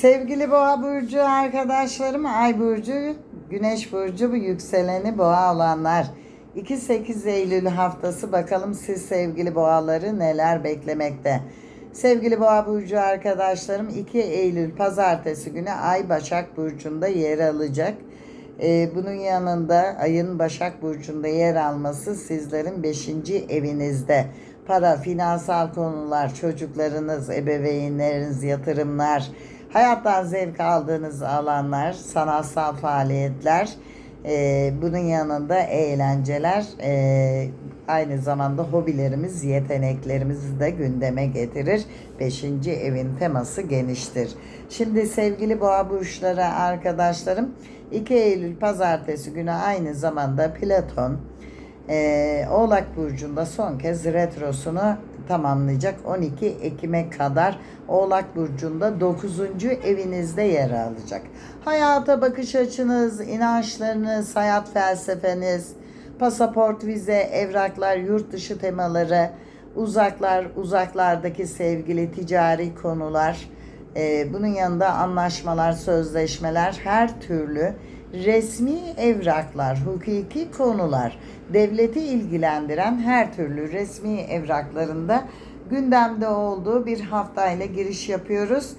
Sevgili Boğa burcu arkadaşlarım, Ay burcu, Güneş burcu bu yükseleni Boğa olanlar. 2-8 Eylül haftası bakalım siz sevgili Boğaları neler beklemekte. Sevgili Boğa burcu arkadaşlarım 2 Eylül pazartesi günü Ay Başak burcunda yer alacak. Ee, bunun yanında ayın Başak Burcu'nda yer alması sizlerin 5. evinizde. Para, finansal konular, çocuklarınız, ebeveynleriniz, yatırımlar, hayattan zevk aldığınız alanlar, sanatsal faaliyetler, ee, bunun yanında eğlenceler, ee, aynı zamanda hobilerimiz, yeteneklerimizi de gündeme getirir. Beşinci evin teması geniştir. Şimdi sevgili boğa burçları arkadaşlarım 2 Eylül pazartesi günü aynı zamanda Platon ee, Oğlak Burcu'nda son kez retrosunu tamamlayacak 12 Ekim'e kadar Oğlak Burcu'nda 9. evinizde yer alacak. Hayata bakış açınız, inançlarınız, hayat felsefeniz, pasaport, vize, evraklar, yurt dışı temaları, uzaklar, uzaklardaki sevgili ticari konular, ee, bunun yanında anlaşmalar, sözleşmeler, her türlü resmi evraklar, hukuki konular, devleti ilgilendiren her türlü resmi evraklarında gündemde olduğu bir haftayla giriş yapıyoruz.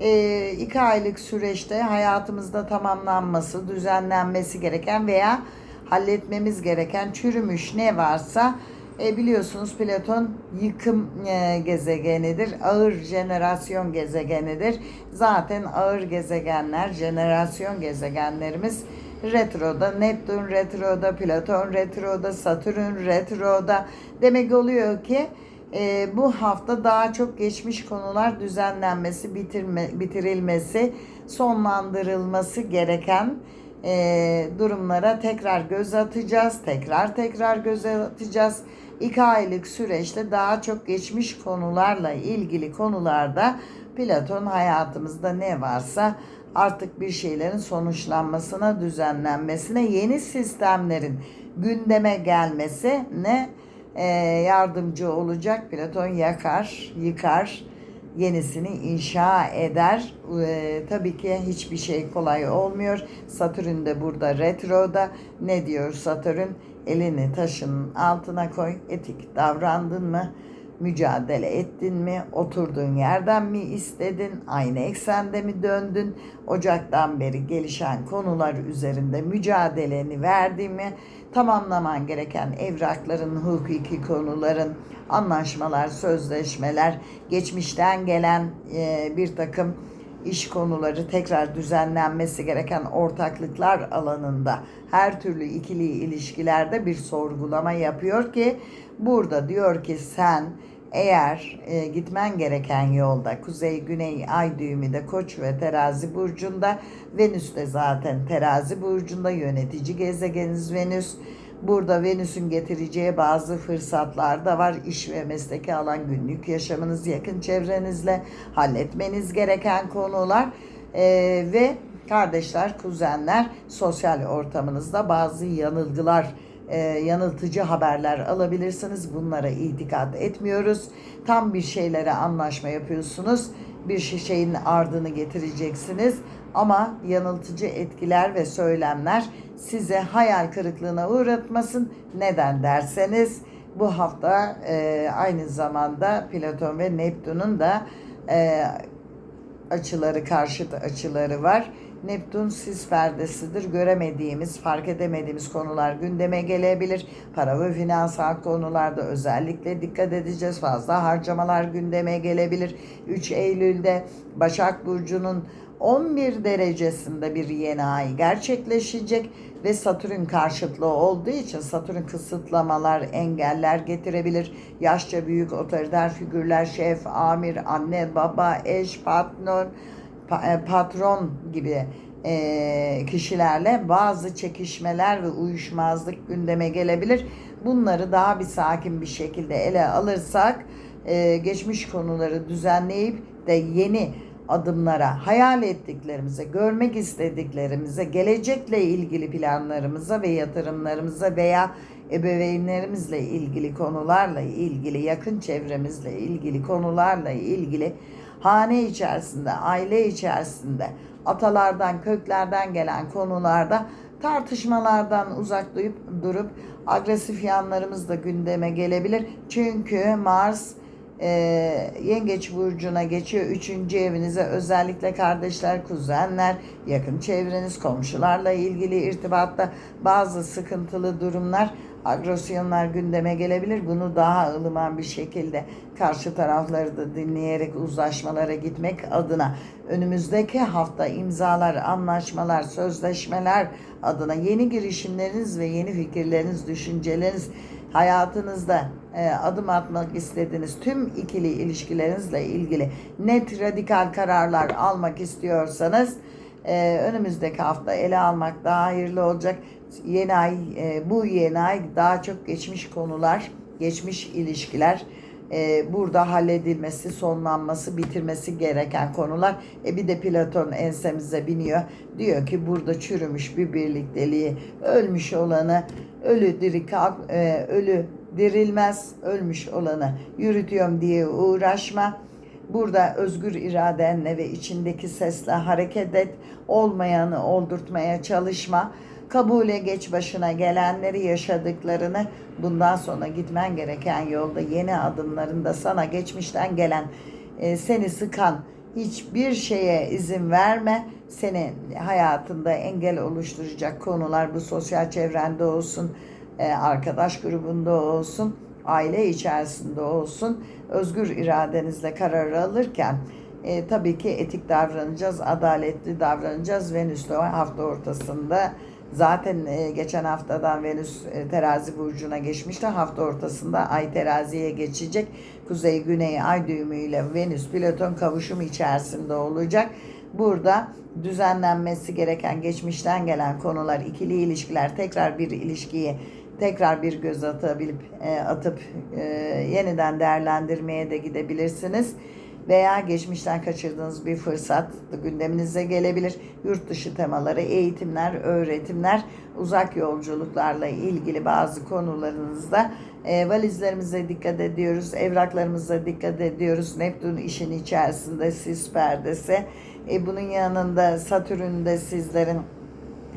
Ee, iki aylık süreçte hayatımızda tamamlanması, düzenlenmesi gereken veya halletmemiz gereken çürümüş ne varsa e, biliyorsunuz Platon yıkım e, gezegenidir. Ağır jenerasyon gezegenidir. Zaten ağır gezegenler, jenerasyon gezegenlerimiz retroda, Neptün retroda, Platon retroda, Satürn retroda. Demek oluyor ki e, bu hafta daha çok geçmiş konular düzenlenmesi, bitirme, bitirilmesi, sonlandırılması gereken e, durumlara tekrar göz atacağız. Tekrar tekrar göz atacağız. İki aylık süreçte daha çok geçmiş konularla ilgili konularda Platon hayatımızda ne varsa artık bir şeylerin sonuçlanmasına, düzenlenmesine, yeni sistemlerin gündeme gelmesine e, yardımcı olacak. Platon yakar, yıkar, yenisini inşa eder. Ee, tabii ki hiçbir şey kolay olmuyor. Satürn de burada retroda. Ne diyor Satürn? Elini taşın altına koy. Etik davrandın mı? Mücadele ettin mi? Oturduğun yerden mi istedin? Aynı eksende mi döndün? Ocaktan beri gelişen konular üzerinde mücadeleni verdin mi? Tamamlaman gereken evrakların, hukuki konuların, anlaşmalar, sözleşmeler, geçmişten gelen e, bir takım iş konuları tekrar düzenlenmesi gereken ortaklıklar alanında her türlü ikili ilişkilerde bir sorgulama yapıyor ki burada diyor ki sen eğer e, gitmen gereken yolda kuzey güney ay düğümü de koç ve terazi burcunda Venüs de zaten terazi burcunda yönetici gezegeniniz Venüs Burada Venüs'ün getireceği bazı fırsatlar da var. İş ve mesleki alan günlük yaşamınız yakın çevrenizle halletmeniz gereken konular ee, ve kardeşler, kuzenler sosyal ortamınızda bazı yanılgılar e, yanıltıcı haberler alabilirsiniz. Bunlara itikad etmiyoruz. Tam bir şeylere anlaşma yapıyorsunuz. Bir şeyin ardını getireceksiniz. Ama yanıltıcı etkiler ve söylemler size hayal kırıklığına uğratmasın. Neden derseniz bu hafta e, aynı zamanda Platon ve Neptün'ün da e, açıları, karşıt açıları var. Neptün sis perdesidir. Göremediğimiz, fark edemediğimiz konular gündeme gelebilir. Para ve finansal konularda özellikle dikkat edeceğiz. Fazla harcamalar gündeme gelebilir. 3 Eylül'de Başak Burcu'nun 11 derecesinde bir yeni ay gerçekleşecek ve Satürn karşıtlığı olduğu için Satürn kısıtlamalar, engeller getirebilir. Yaşça büyük otoriter figürler, şef, amir, anne, baba, eş, patron, pa- patron gibi e, kişilerle bazı çekişmeler ve uyuşmazlık gündeme gelebilir. Bunları daha bir sakin bir şekilde ele alırsak e, geçmiş konuları düzenleyip de yeni adımlara, hayal ettiklerimize, görmek istediklerimize, gelecekle ilgili planlarımıza ve yatırımlarımıza veya ebeveynlerimizle ilgili konularla ilgili, yakın çevremizle ilgili konularla ilgili hane içerisinde, aile içerisinde, atalardan, köklerden gelen konularda tartışmalardan uzak duyup durup agresif yanlarımız da gündeme gelebilir. Çünkü Mars e, Yengeç burcuna geçiyor. Üçüncü evinize özellikle kardeşler, kuzenler, yakın çevreniz, komşularla ilgili irtibatta bazı sıkıntılı durumlar, agresyonlar gündeme gelebilir. Bunu daha ılıman bir şekilde karşı tarafları da dinleyerek uzlaşmalara gitmek adına önümüzdeki hafta imzalar, anlaşmalar, sözleşmeler adına yeni girişimleriniz ve yeni fikirleriniz, düşünceleriniz hayatınızda e, adım atmak istediğiniz tüm ikili ilişkilerinizle ilgili net radikal kararlar almak istiyorsanız e, önümüzdeki hafta ele almak daha hayırlı olacak. Yeni ay, e, bu yeni ay daha çok geçmiş konular, geçmiş ilişkiler, e, burada halledilmesi, sonlanması, bitirmesi gereken konular. E bir de Platon ensemize biniyor. Diyor ki burada çürümüş bir birlikteliği, ölmüş olanı, ölü diri kalk, e, ölü dirilmez, ölmüş olanı yürütüyorum diye uğraşma. Burada özgür iradenle ve içindeki sesle hareket et. Olmayanı oldurtmaya çalışma. Kabule geç başına gelenleri yaşadıklarını bundan sonra gitmen gereken yolda yeni adımlarında sana geçmişten gelen e, seni sıkan hiçbir şeye izin verme. Senin hayatında engel oluşturacak konular bu sosyal çevrende olsun, e, arkadaş grubunda olsun, aile içerisinde olsun. Özgür iradenizle karar alırken e, tabii ki etik davranacağız, adaletli davranacağız. Venüs de hafta ortasında Zaten e, geçen haftadan Venüs e, terazi burcuna geçmişti. Hafta ortasında Ay teraziye geçecek. Kuzey güney ay düğümüyle Venüs Plüton kavuşum içerisinde olacak. Burada düzenlenmesi gereken geçmişten gelen konular, ikili ilişkiler, tekrar bir ilişkiyi tekrar bir göz atabilip e, atıp e, yeniden değerlendirmeye de gidebilirsiniz veya geçmişten kaçırdığınız bir fırsat gündeminize gelebilir. Yurt dışı temaları, eğitimler, öğretimler, uzak yolculuklarla ilgili bazı konularınızda e, valizlerimize dikkat ediyoruz, evraklarımıza dikkat ediyoruz. Neptün işin içerisinde sis perdesi. Bunun yanında Satürn de sizlerin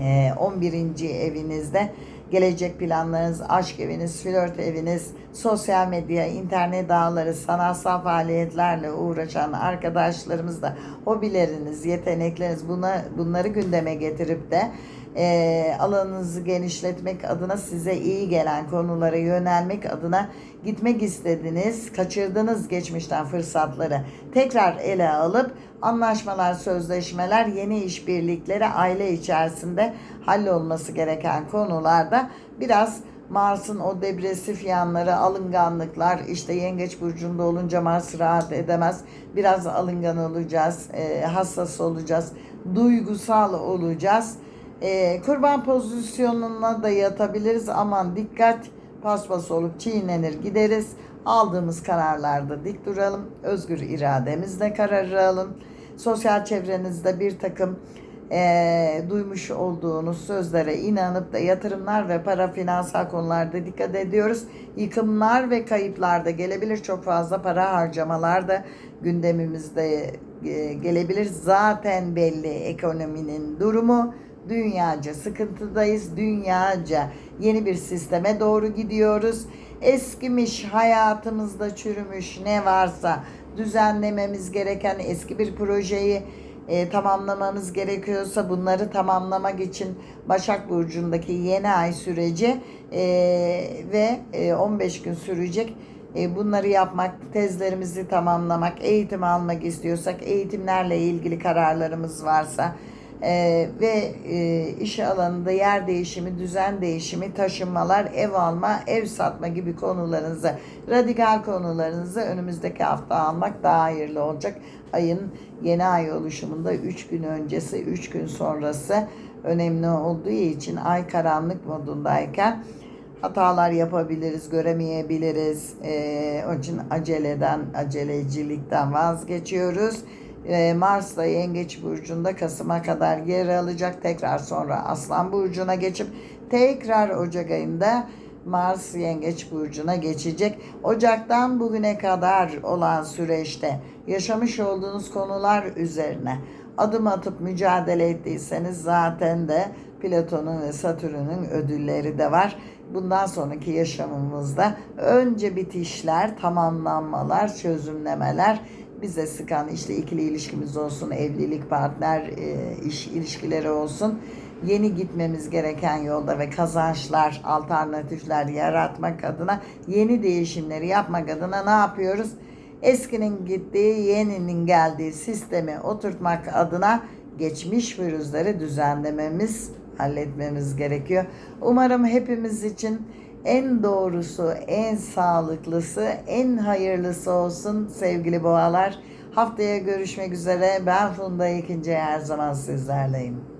e, 11. evinizde gelecek planlarınız, aşk eviniz, flört eviniz, sosyal medya, internet dağları, sanatsal faaliyetlerle uğraşan arkadaşlarımız da hobileriniz, yetenekleriniz buna, bunları gündeme getirip de e, alanınızı genişletmek adına size iyi gelen konulara yönelmek adına gitmek istediniz, kaçırdınız geçmişten fırsatları tekrar ele alıp anlaşmalar, sözleşmeler, yeni işbirlikleri aile içerisinde hallolması gereken konularda biraz Mars'ın o depresif yanları, alınganlıklar, işte Yengeç Burcu'nda olunca Mars rahat edemez. Biraz alıngan olacağız, e, hassas olacağız, duygusal olacağız. E, kurban pozisyonuna da yatabiliriz. Aman dikkat, paspas olup çiğnenir gideriz. Aldığımız kararlarda dik duralım. Özgür irademizle karar alalım. Sosyal çevrenizde bir takım e, duymuş olduğunuz sözlere inanıp da yatırımlar ve para finansal konularda dikkat ediyoruz. Yıkımlar ve kayıplar da gelebilir. Çok fazla para harcamalar da gündemimizde e, gelebilir. Zaten belli ekonominin durumu. Dünyaca sıkıntıdayız. Dünyaca yeni bir sisteme doğru gidiyoruz. Eskimiş hayatımızda çürümüş ne varsa düzenlememiz gereken eski bir projeyi e, tamamlamamız gerekiyorsa bunları tamamlamak için Başak Burcu'ndaki yeni ay süreci e, ve e, 15 gün sürecek. E, bunları yapmak, tezlerimizi tamamlamak, eğitim almak istiyorsak, eğitimlerle ilgili kararlarımız varsa e, ve e, iş alanında yer değişimi, düzen değişimi, taşınmalar, ev alma, ev satma gibi konularınızı, radikal konularınızı önümüzdeki hafta almak daha hayırlı olacak. Ayın yeni ay oluşumunda 3 gün öncesi, 3 gün sonrası önemli olduğu için ay karanlık modundayken hatalar yapabiliriz, göremeyebiliriz. Ee, onun için aceleden, acelecilikten vazgeçiyoruz. Ee, Mars da Yengeç Burcu'nda Kasım'a kadar yer alacak. Tekrar sonra Aslan Burcu'na geçip tekrar Ocak ayında Mars Yengeç burcuna geçecek. Ocaktan bugüne kadar olan süreçte yaşamış olduğunuz konular üzerine adım atıp mücadele ettiyseniz zaten de Platon'un ve Satürn'ün ödülleri de var. Bundan sonraki yaşamımızda önce bitişler, tamamlanmalar, çözümlemeler bize sıkan işte ikili ilişkimiz olsun, evlilik, partner e, iş ilişkileri olsun. Yeni gitmemiz gereken yolda ve kazançlar, alternatifler yaratmak adına yeni değişimleri yapmak adına ne yapıyoruz? Eskinin gittiği, yeninin geldiği sistemi oturtmak adına geçmiş pürüzleri düzenlememiz, halletmemiz gerekiyor. Umarım hepimiz için en doğrusu, en sağlıklısı, en hayırlısı olsun sevgili boğalar. Haftaya görüşmek üzere. Ben Funda İkinci her zaman sizlerleyim.